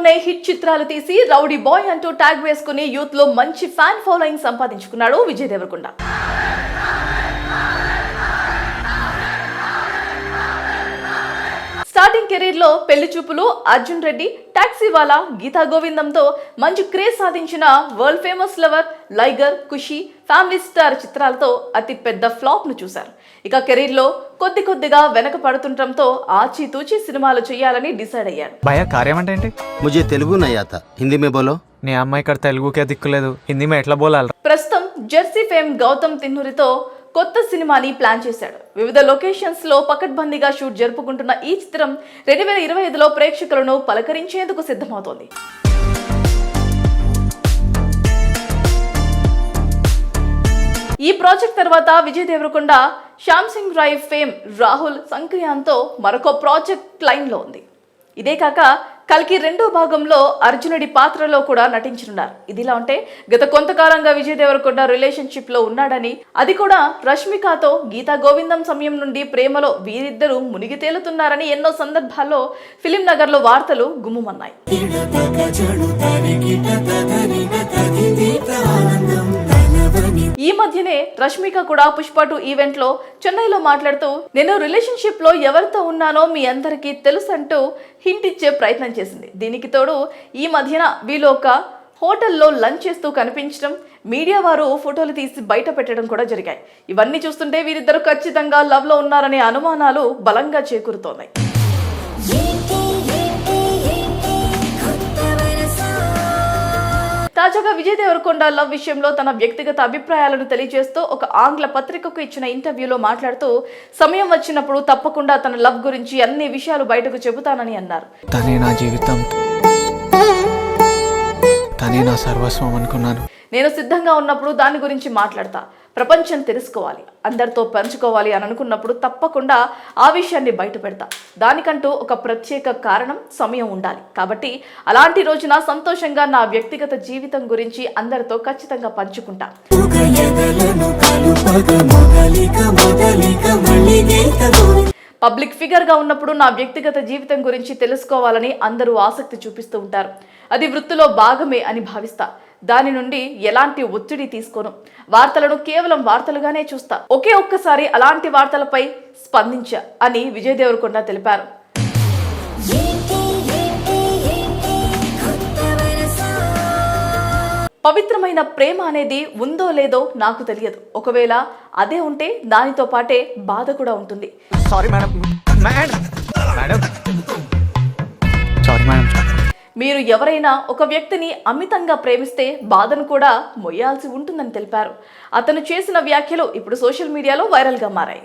సినిమాలతోనే hit చిత్రాలు తీసి rowdy boy అంటూ ట్యాగ్ వేసుకుని యూత్లో మంచి ఫ్యాన్ ఫాలోయింగ్ సంపాదించుకున్నాడు విజయ్ దేవరకొండ. స్టార్టింగ్ కెరీర్లో పెళ్ళి చూపులు అర్జున్ రెడ్డి టాక్సీవాలా గీతా గోవిందంతో మంచి క్రేజ్ సాధించిన world famous lover Liger Kushi family star చిత్రాలతో అతి పెద్ద ఫ్లాప్ను చూశారు. ఇక కెరీర్లో కొద్ది కొద్దిగా వెనక పడుతుండటంతో ఆచితూచి సినిమాలు చేయాలని డిసైడ్ అయ్యారు భయ కార్యం అంటే ముజే తెలుగు హిందీ మే బోలో? నీ అమ్మాయి ఇక్కడ తెలుగుకే దిక్కులేదు. హిందీ మే ఎట్లా బోలాలి ప్రస్తుతం జెర్సీ ఫేమ్ గౌతమ్ తిన్నూరితో కొత్త సినిమాని ప్లాన్ చేశాడు. వివిధ లొకేషన్స్లో పకడ్బందీగా షూట్ జరుపుకుంటున్న ఈ చిత్రం రెండు వేల ఇరవై ఐదులో ప్రేక్షకులను పలకరించేందుకు సిద్ధమవుతోంది. ఈ ప్రాజెక్ట్ తర్వాత విజయ్ దేవరకొండ శ్యామ్ సింగ్ రాయ్ ఫేమ్ రాహుల్ సంక్రియాన్తో మరొక ప్రాజెక్ట్ లైన్లో ఉంది. ఇదే కాక కల్కి రెండో భాగంలో అర్జునుడి పాత్రలో కూడా నటించనున్నారు. ఇదిలా ఉంటే గత కొంతకాలంగా విజయ్ దేవరకొండ రిలేషన్షిప్లో ఉన్నాడని అది కూడా రష్మికతో గీతా గోవిందం సమయం నుండి ప్రేమలో వీరిద్దరూ మునిగి తేలుతున్నారని ఎన్నో సందర్భాల్లో ఫిలిం నగర్లో వార్తలు గుమ్ముమన్నాయి. మధ్యనే రష్మిక కూడా పుష్ప టూ ఈవెంట్లో చెన్నైలో మాట్లాడుతూ నేను రిలేషన్షిప్లో ఎవరితో ఉన్నానో మీ అందరికీ తెలుసు అంటూ హింట్ ఇచ్చే ప్రయత్నం చేసింది. దీనికి తోడు ఈ మధ్యన వీళ్ళు ఒక హోటల్లో లంచ్ చేస్తూ కనిపించడం మీడియా వారు ఫోటోలు తీసి బయట పెట్టడం కూడా జరిగాయి. ఇవన్నీ చూస్తుంటే వీరిద్దరు ఖచ్చితంగా లవ్లో ఉన్నారనే అనుమానాలు బలంగా చేకూరుతోన్నాయి తాజాగా విజయ్ దేవరకొండ లవ్ విషయంలో తన వ్యక్తిగత అభిప్రాయాలను తెలియజేస్తూ ఒక ఆంగ్ల పత్రికకు ఇచ్చిన ఇంటర్వ్యూలో మాట్లాడుతూ సమయం వచ్చినప్పుడు తప్పకుండా తన లవ్ గురించి అన్ని విషయాలు బయటకు చెబుతానని అన్నారు. తనే నా జీవితం. తనే నా సర్వస్వం అనుకున్నాను. నేను సిద్ధంగా ఉన్నప్పుడు దాని గురించి మాట్లాడతా. ప్రపంచం తెలుసుకోవాలి అందరితో పంచుకోవాలి అని అనుకున్నప్పుడు తప్పకుండా ఆ విషయాన్ని బయట పెడతా దానికంటూ ఒక ప్రత్యేక కారణం సమయం ఉండాలి. కాబట్టి అలాంటి రోజున సంతోషంగా నా వ్యక్తిగత జీవితం గురించి అందరితో ఖచ్చితంగా పంచుకుంటా. పబ్లిక్ ఫిగర్గా ఉన్నప్పుడు నా వ్యక్తిగత జీవితం గురించి తెలుసుకోవాలని అందరూ ఆసక్తి చూపిస్తూ ఉంటారు. అది వృత్తిలో భాగమే అని భావిస్తా. దాని నుండి ఎలాంటి ఒత్తిడి తీసుకోను. వార్తలను కేవలం వార్తలుగానే చూస్తా. ఒకే ఒక్కసారి అలాంటి వార్తలపై స్పందించా అని విజయ్ దేవరకొండ తెలిపారు. పవిత్రమైన ప్రేమ అనేది ఉందో లేదో నాకు తెలియదు. ఒకవేళ అదే ఉంటే దానితో పాటే బాధ కూడా ఉంటుంది. సారీ మేడం మేడం మేడం మీరు ఎవరైనా ఒక వ్యక్తిని అమితంగా ప్రేమిస్తే బాధను కూడా మొయ్యాల్సి ఉంటుందని తెలిపారు. అతను చేసిన వ్యాఖ్యలు ఇప్పుడు సోషల్ మీడియాలో వైరల్గా మారాయి.